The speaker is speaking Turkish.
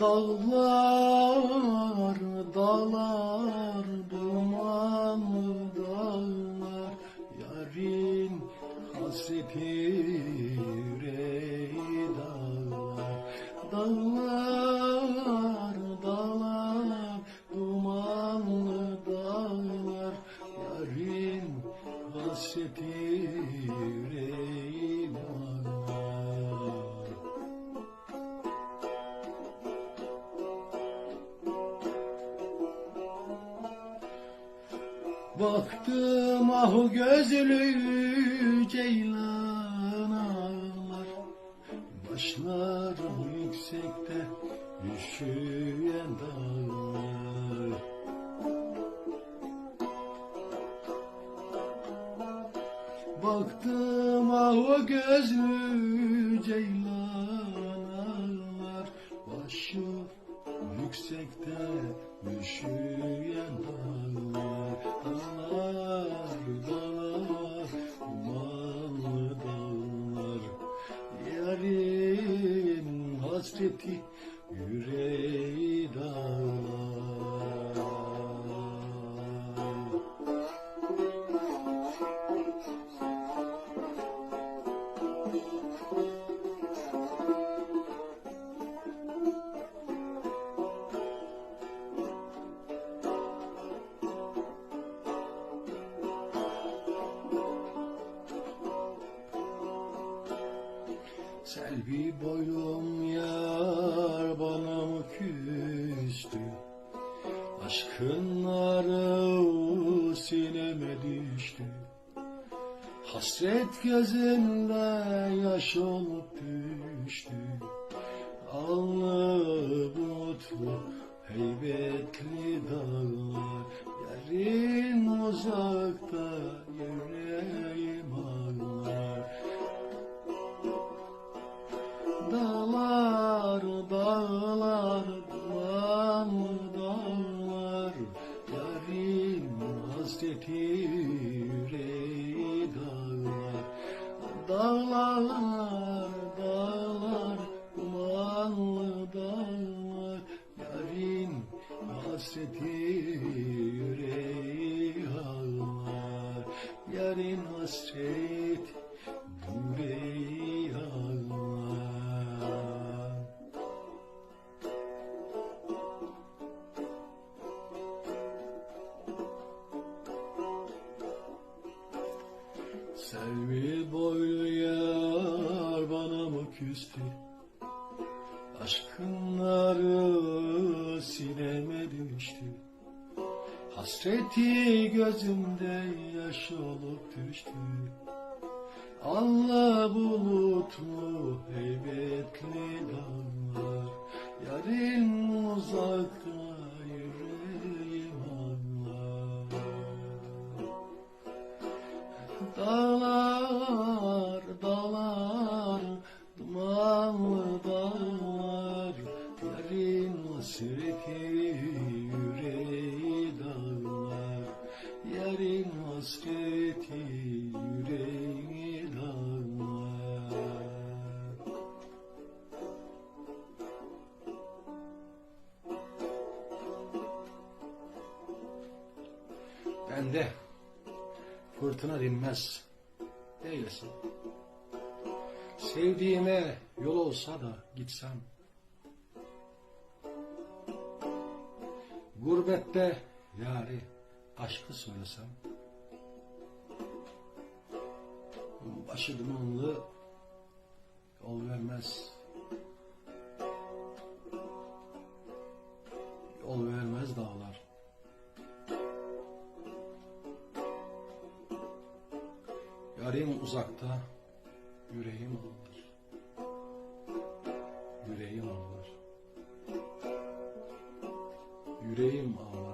Dağlar, dağlar, dumanlı dağlar Yarın hasreti yüreği dağlar. Dağlar, Baktım ah gözlü ceylan ağlar. Başlar yüksekte üşüyen dağlar. Baktım ah o gözlü ceylan ağlar. Başı yüksekte üşüyen dağlar Dağlar, dağlar, dumanlı dağlar. Yarın hasreti yüreği dağlar Selvi boylum yar bana mı küstü? Aşkın narı sineme düştü. Hasret gözümde yaş olup düştü. Alnı mutlu heybetli dağlar Dağlar, dağlar, dumanlı dağlar Yarim hasreti yüreği dağlar. Dağlar, dağlar, dumanlı dağlar. Yarim hasreti yüreği ağlar Yarın hasret küstü. Aşkın narı sineme düştü Hasreti gözümde yaş olup düştü. Allah bulutlu heybetli dağlar Yarın uzakta yüreğim ağlar Dağlar, Bende fırtına dinmez eylesin. Sevdiğime yol olsa da gitsem. Gurbette yari aşkı söylesem. Başı dumanlı yol vermez. Yarım uzakta, yüreğim ağlar. Yüreğim ağlar. Yüreğim ağlar.